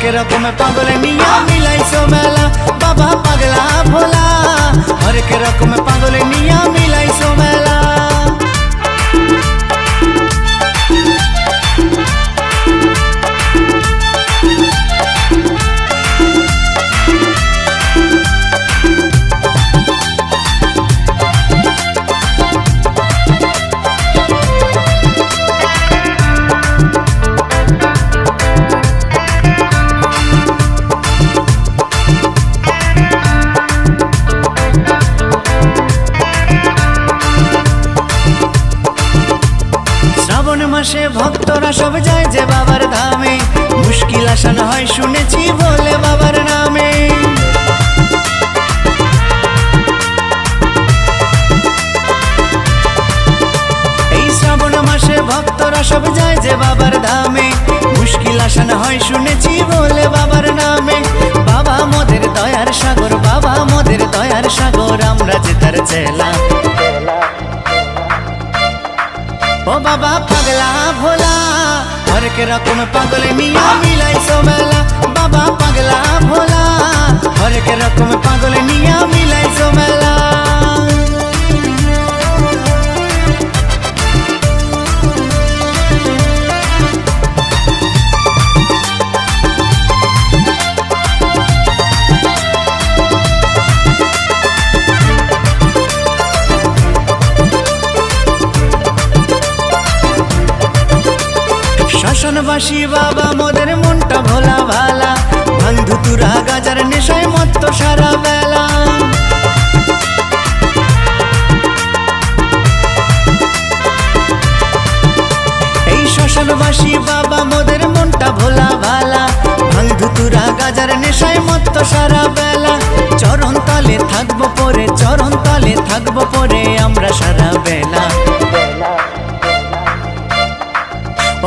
হরেক রকম পাগল নিয়া মিলাইছো মেলা বাবা পাগলা ভোলা হরেক রকম পাগল নিয়া মিলাইছো মেলা শ্রাবণ মাসে ভক্তরা সব যায় যে বাবার ধামে। মুশকিল আসান হয় শুনেছি বলে বাবার নামে। এই শ্রাবণ মাসে ভক্তরা সব যায় যে বাবার ধামে। মুশকিল আসান হয় শুনেছি বলে বাবার নামে। বাবা মোদের দয়ার সাগর, বাবা মোদের দয়ার সাগর, আমরা যে তার চেলা। ও বাবা পাগলা ভোলা হরেক রকম পাগল নিয়া মিলাইছো মেলা বাবা পাগলা ভোলা হরেক রকম পাগল নিয়া মিলাইছো শ্মশানবাসী বাবা, মোদের মনটা ভোলা ভালা। বন্ধু তুরা গাজার নেশায় মত্ত সারা বেলা। এই শ্মশানবাসী বাবা, মোদের মনটা ভোলা ভালা। তুরা গাজার নেশায় সারা বেলা। চরণ তলে থাকব পরে, চরণ তলে থাকব পরে আমরা সারা বেলা।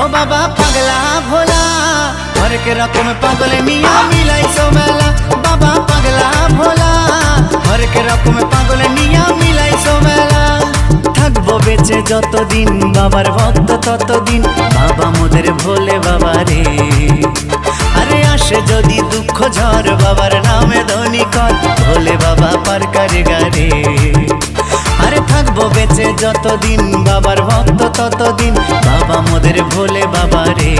ও বাবা হরেক রকম পাগল নিয়া মিলাইছো মেলা বাবা পাগলা ভোলা হরেক রকম পাগল নিয়া মিলাইছো মেলা থাকব বেঁচে যতদিন বাবার ভক্ত ততদিন বাবা মোদের ভোলে বাবা রে আরে আসে যদি দুঃখ ঝড় বাবার নামে ধনী কর ভোলে বাবা পার করে গারে আরে থাকব বেঁচে যতদিন বাবার ভক্ত ততদিন বাবা মোদের ভোলে বাবা রে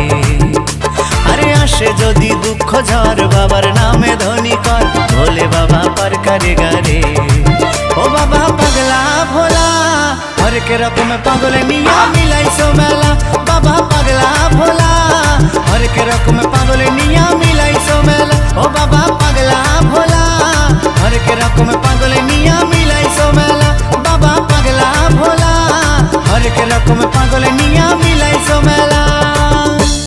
আরে আসে যদি দুঃখ ঝড়, বাবার নামে ধনী কর। ভোলে বাবা পার করে গারে ও বাবা পাগলা ভোলা হরেক রকম পাগল নিয়া মিলাইছো মেলা। বাবা পাগলা ভোলা হরেক রকম পাগল নিয়া মিলাইছো মেলা। ও বাবা পাগলা ভোলা হরেক রকম পাগল নিয়া মিলাইছো মেলা। বাবা পাগলা ভোলা হরেক রকম পাগল নিয়া